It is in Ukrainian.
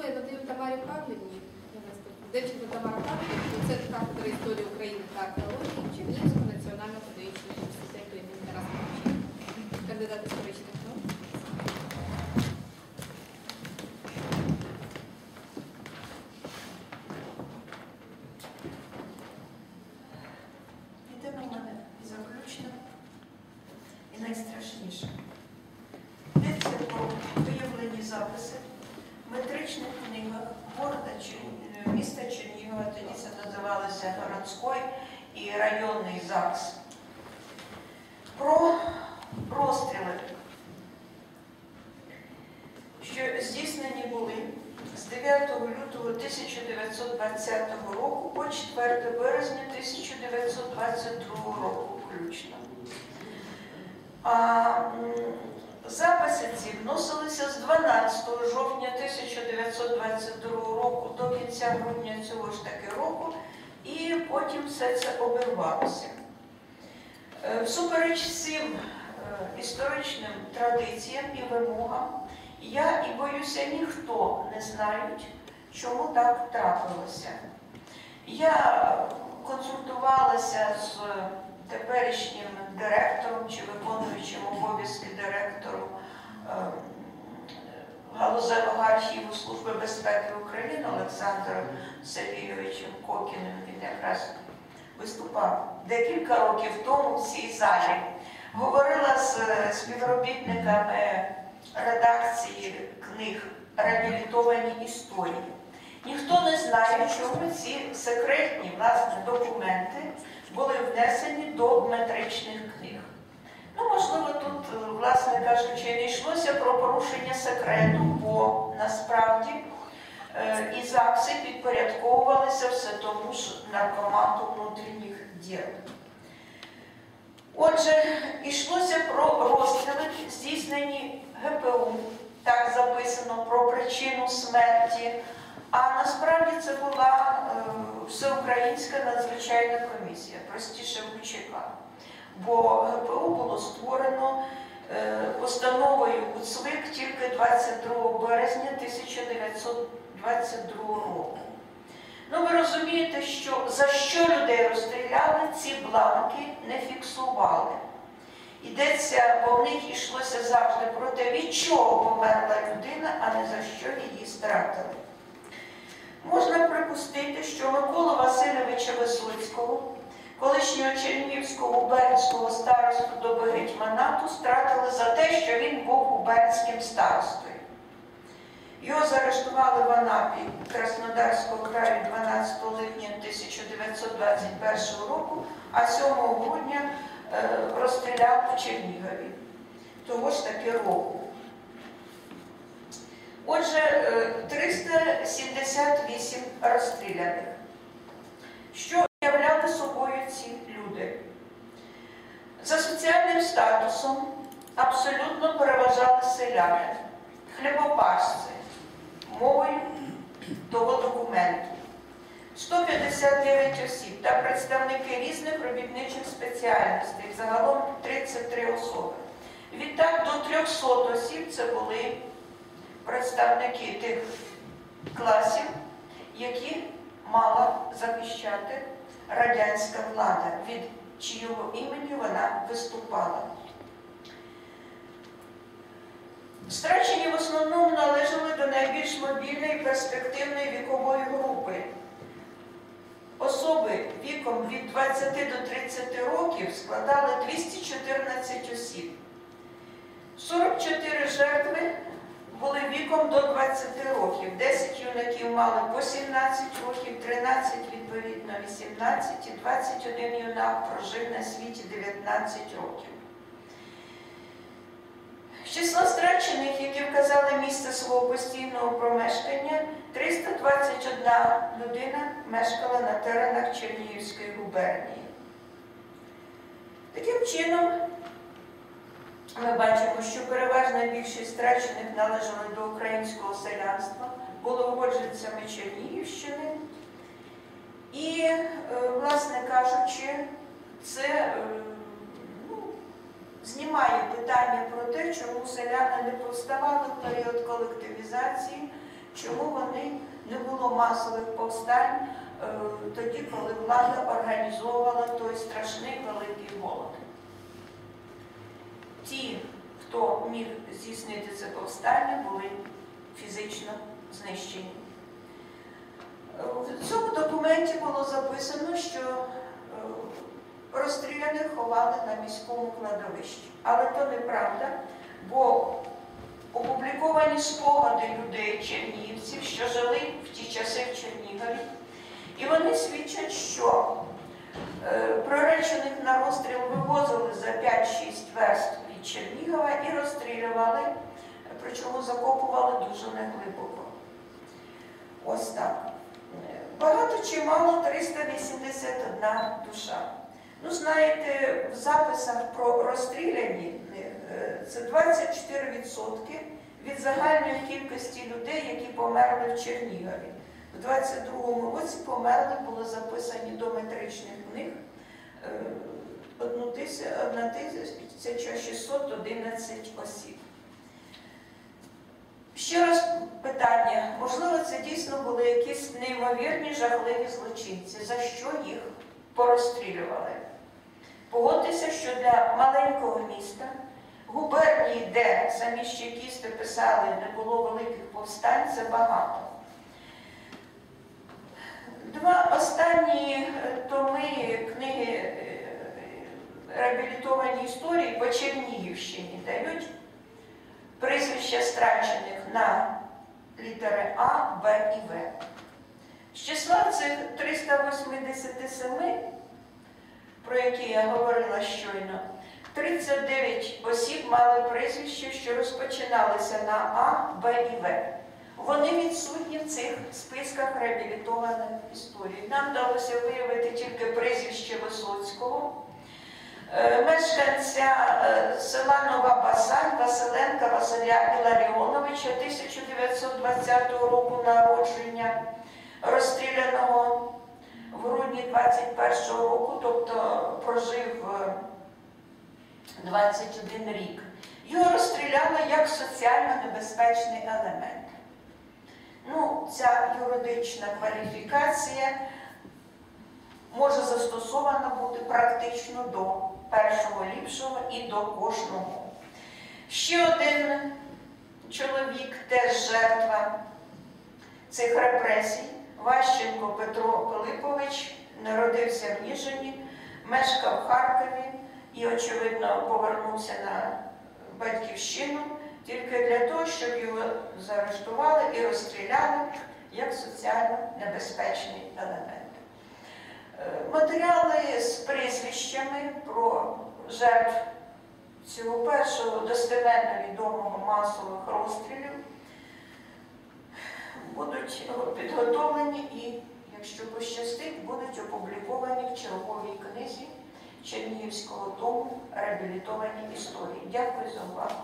слово я надаю Тамарі Павлівні. Девченко Тамара Павлівна, доцент кафедри історії України та археології Чернігівського національного педагогічного університету імені Тараса Шевченка. Кандидат історичних наук. В мене і найстрашніше. Йдеться про виявлені записи в метричних книгах города міста Чернігова, тоді це називалося городський і районний ЗАГС. Про розстріли, що здійснені були з 9 лютого 1920 року по 4 березня 1922 року включно. А записи ці вносилися з 12 жовтня 1922 року до кінця грудня цього ж таки року, і потім все це обірвалося. Е, Всупереч всім е, історичним традиціям і вимогам, я і боюся, ніхто не знають, чому так трапилося. Я консультувалася з теперішнім директором чи виконуючим обов'язки директору е, Галузевого архіву Служби безпеки України Олександром Сергійовичем Кокіним. Він якраз виступав декілька років тому в цій залі. Говорила з е, співробітниками редакції книг Реабілітовані історії. Ніхто не знає, чому ці секретні власне документи були внесені до метричних книг. Ну, можливо, тут, е, власне кажучи, не йшлося про порушення секрету, бо насправді е, і ЗАГСи підпорядковувалися все тому ж наркомату внутрішніх діл. Отже, йшлося про розстріли, здійснені ГПУ, так записано про причину смерті. А насправді це була е, всеукраїнська надзвичайна комісія, простіше ВУЧК. Бо ГПУ було створено е, постановою УЦВИК тільки 22 березня 1922 року. Ну, ви розумієте, що за що людей розстріляли, ці бланки не фіксували. Йдеться, бо в них йшлося завжди про те, від чого померла людина, а не за що її стратили. Можна припустити, що Миколу Васильовича Висоцького, колишнього Чернігівського губернського старосту доби гетьманату, стратили за те, що він був губернським старостою. Його заарештували в Анапі Краснодарського краю 12 липня 1921 року, а 7 грудня е, розстріляв у Чернігові того ж таки року. Отже, е, 378 розстріляних. Що статусом абсолютно переважали селяни, хлібопашці, мовою того документу. 159 осіб та представники різних робітничих спеціальностей, загалом 33 особи. Відтак до 300 осіб це були представники тих класів, які мала захищати радянська влада, від чийого імені вона виступала. Страчені в основному належали до найбільш мобільної перспективної вікової групи. Особи віком від 20 до 30 років складали 214 осіб. 44 жертви віком до 20 років. 10 юнаків мали по 17 років, 13 відповідно 18 і 21 юнак прожив на світі 19 років. З числа страчених, які вказали місце свого постійного промешкання, 321 людина мешкала на теренах Чернігівської губернії. Таким чином, ми бачимо, що переважна більшість страчених належали до українського селянства, були угодженцями Чернігівщини. І, е, власне кажучи, це е, ну, знімає питання про те, чому селяни не повставали в період колективізації, чому вони не було масових повстань е, тоді, коли влада організовувала той страшний великий голод. Ті, хто міг здійснити це повстання, були фізично знищені. В цьому документі було записано, що е, розстріляних ховали на міському кладовищі. Але то неправда, бо опубліковані спогади людей чернігівців, що жили в ті часи в Чернігові, і вони свідчать, що е, проречених на розстріл вивозили за 5-6 верст Чернігова і розстрілювали, причому закопували дуже неглибоко. Ось так. Багато чи мало 381 душа. Ну, знаєте, в записах про розстріляні е, це 24% від загальної кількості людей, які померли в Чернігові. У 22-му році померли, були записані до метричних книг 1611 осіб. Ще раз питання. Можливо, це дійсно були якісь неймовірні жахливі злочинці. За що їх порозстрілювали? Погодьтеся, що для маленького міста, губернії, де самі чекісти писали, не було великих повстань, це багато. Два останні е, томи книги е, реабілітовані історії по Чернігівщині дають прізвища страчених на літери А, Б і В. З числа цих 387, про які я говорила щойно, 39 осіб мали прізвища, що розпочиналися на А, Б і В. Вони відсутні в цих списках реабілітованих історій. Нам вдалося виявити тільки прізвище Висоцького, мешканця е, села Нова Басань Василенка Василя Іларіоновича 1920 року народження, розстріляного в грудні 21 року, тобто прожив е, 21 рік. Його розстріляли як соціально небезпечний елемент. Ну, ця юридична кваліфікація може застосована бути практично до першого ліпшого і до кожного. Ще один чоловік, теж жертва цих репресій, Ващенко Петро Пилипович, народився в Ніжині, мешкав в Харкові і, очевидно, повернувся на батьківщину тільки для того, щоб його заарештували і розстріляли як соціально небезпечний елемент. Матеріали з прізвищами про жертв цього першого достеменно відомого масових розстрілів будуть підготовлені і, якщо пощастить, будуть опубліковані в черговій книзі Чернігівського дому реабілітовані історії. Дякую за увагу.